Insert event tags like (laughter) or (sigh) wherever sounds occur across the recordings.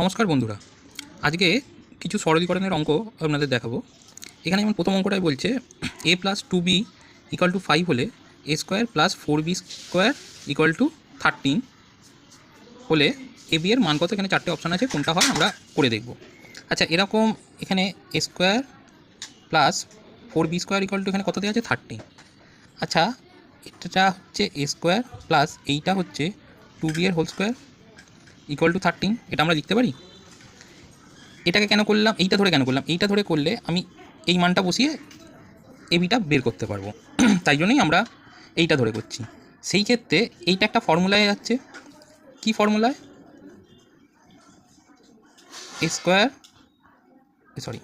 নমস্কার বন্ধুরা। আজকে কিছু সরলীকরণের অঙ্ক আপনাদের দেখাবো। এখানে যেমন প্রথম অঙ্কটাই বলছে, A plus two B equal to five হলে A square plus four B square equal to thirteen হলে এ বি এর মান কত? এখানে চারটে অপশান আছে, কোনটা হয় আমরা করে দেখব। আচ্ছা এরকম এখানে A square plus four B square equal to এখানে কত দেওয়া আছে? থার্টিন আচ্ছা এটা হচ্ছে এ স্কোয়ার প্লাস এইটা হচ্ছে টু বি এর whole square equal to thirteen এটা আমরা লিখতে পারি? এটাকে কেন করলাম? এইটা ধরে কেন করলাম? এইটা ধরে করলে আমি এই মানটা বসিয়ে এবিটা বের করতে পারব। (clears throat) তাই জন্যই আমরা এইটা ধরে করছি। সেই ক্ষেত্রে এইটা একটা ফর্মুলায় যাচ্ছে। কি ফর্মুলায়? A square sorry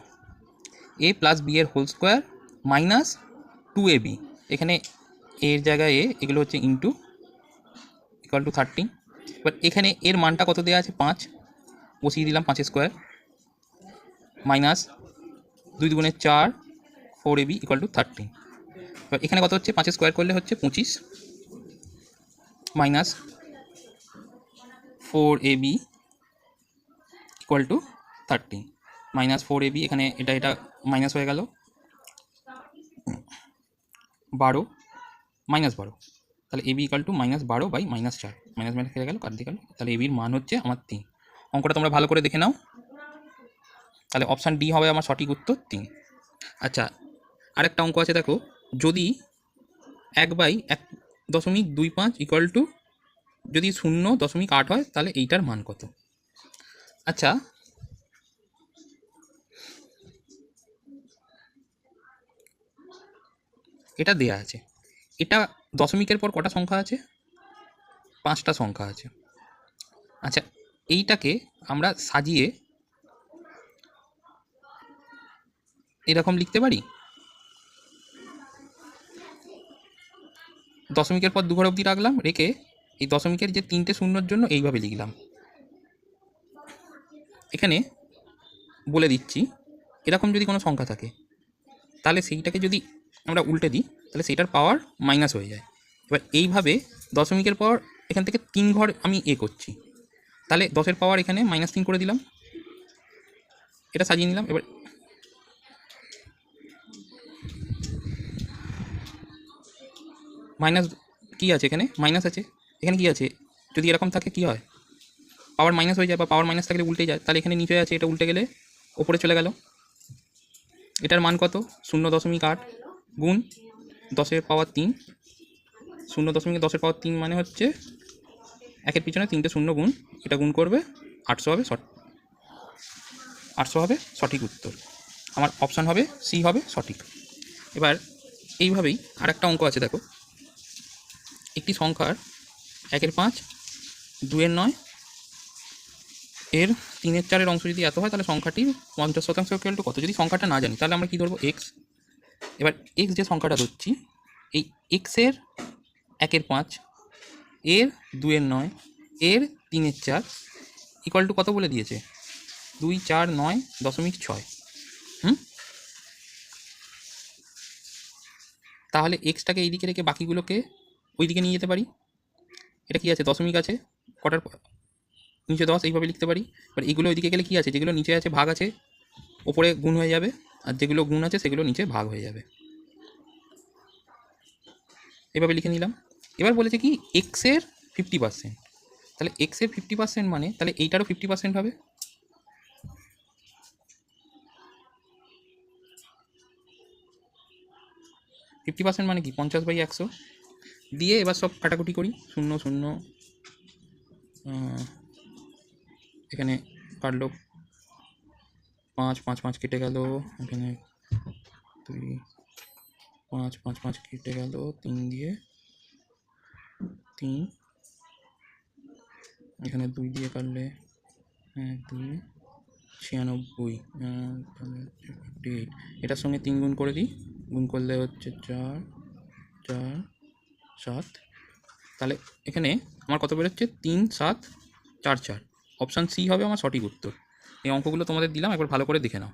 A plus B এর whole square minus two A B এখানে এর জায়গায় এ এগুলো হচ্ছে ইন্টু ইকুয়াল টু থার্টিন এবার এখানে এর মানটা কত দেওয়া আছে? পাঁচ। বসিয়ে দিলাম পাঁচ স্কোয়ার মাইনাস দুই দুগুণে চার four AB equal to thirteen এবার এখানে কত হচ্ছে? পাঁচ স্কোয়ার করলে হচ্ছে পঁচিশ। Minus four AB equal to thirteen minus four AB এখানে এটা এটা মাইনাস হয়ে গেল। বারো। মাইনাস বারো। তাহলে এবি ইকাল টু মাইনাস বারো বাই মাইনাস চার। মাইনাস মাইনাস খেলে গেল কাট দিয়ে গেল? তাহলে এবির মান হচ্ছে আমার তিন। অঙ্কটা তোমরা ভালো করে দেখে নাও। তাহলে অপশান ডি হবে আমার সঠিক উত্তর তিন। আচ্ছা আরেকটা অঙ্ক আছে দেখো। যদি এক বাই এক দশমিক দুই পাঁচ ইকুয়াল টু যদি শূন্য দশমিক আট হয়, তাহলে এইটার মান কত? আচ্ছা এটা দেয়া আছে। এটা দশমিকের পর কটা সংখ্যা আছে? পাঁচটা সংখ্যা আছে। আচ্ছা এইটাকে আমরা সাজিয়ে এরকম লিখতে পারি? দশমিকের পর দু ঘর অবধি রাখলাম, রেখে এই দশমিকের যে তিনটে শূন্যর জন্য এইভাবে লিখলাম। এখানে বলে দিচ্ছি, এরকম যদি কোনো সংখ্যা থাকে, তাহলে সেইটাকে যদি আমরা উল্টে দিই, তাহলে সেটার পাওয়ার মাইনাস হয়ে যায়। এবার এইভাবে দশমিকের পর এখান থেকে তিন ঘর আমি এ করছি। তাহলে দশের পাওয়ার এখানে মাইনাস তিন করে দিলাম। এটা সাজিয়ে নিলাম, এবার মাইনাস কী আছে এখানে? মাইনাস আছে। এখানে কি আছে? যদি এরকম থাকে কি হয়? পাওয়ার মাইনাস হয়ে যায় বা পাওয়ার মাইনাস থাকলে উল্টে যায়, তাহলে এখানে নিচে আছে, এটা উল্টে গেলে ওপরে চলে গেল। এটার মান কত? শূন্য দশমিক আট। গুণ দশের পাওয়ার তিন। শূন্য দশমিক দশের পাওয়ার তিন মানে হচ্ছে একের পিছনে তিনটে শূন্য গুণ। এটা গুণ করবে আটশো হবে সট আটশো হবে সঠিক উত্তর। আমার অপশান হবে সি হবে সঠিক। এবার এইভাবেই আরেকটা অঙ্ক আছে, দেখো। একটি সংখ্যার একের পাঁচ দুয়ের নয়, এর তিনের চারের অংশ যদি এত হয়, তাহলে সংখ্যাটির পঞ্চাশ শতাংশ ইকুয়াল কত? যদি সংখ্যাটা না জানি, তাহলে আমরা কী ধরবো? এক্স এবার এক্স যে সংখ্যাটা ধরছি, এই এক্সের একের পাঁচ, এর দুয়ের নয়, এর তিনের চার ইকুয়াল টু কত বলে দিয়েছে? দুই, চার, নয়, দশমিক ছয়। হুম? তাহলে এক্সটাকে এইদিকে রেখে বাকিগুলোকে ওইদিকে নিয়ে যেতে পারি। এটা কি আছে? দশমিক আছে। কটার নিচে দশ, এইভাবে লিখতে পারি। এবার এগুলো ওইদিকে গেলে কি আছে? যেগুলো নিচে আছে, ভাগ আছে, ওপরে গুণ হয়ে যাবে। আর যেগুলো গুণ আছে সেগুলো নিচে ভাগ হয়ে যাবে। এভাবে লিখে নিলাম। এবার বলেছে কি এক্সের ফিফটি পার্সেন্ট তাহলে এক্সের ফিফটি পার্সেন্ট মানে তাহলে এইটারও ফিফটি পার্সেন্ট হবে? ফিফটি পার্সেন্ট মানে কি, পঞ্চাশ বাই একশো। দিয়ে এবার সব কাটাকুটি করি, শূন্য শূন্য এখানে কাটলো পাঁচ পাঁচ পাঁচ কেটে গেল। এখানে দুই, পাঁচ পাঁচ পাঁচ কেটে গেল। তিন দিয়ে তিন। এখানে দুই দিয়ে কাটলে এক, দুই, ছিয়ানব্বই। এটার সঙ্গে তিন গুণ করে দিই। গুণ করলে হচ্ছে চার চার, সাত। তাহলে এখানে আমার কত বেরোচ্ছে? তিন, সাত, চার চার। অপশান সি হবে আমার সঠিক উত্তর। এই অঙ্কগুলো তোমাদের দিলাম একবার ভালো করে দেখে নাও।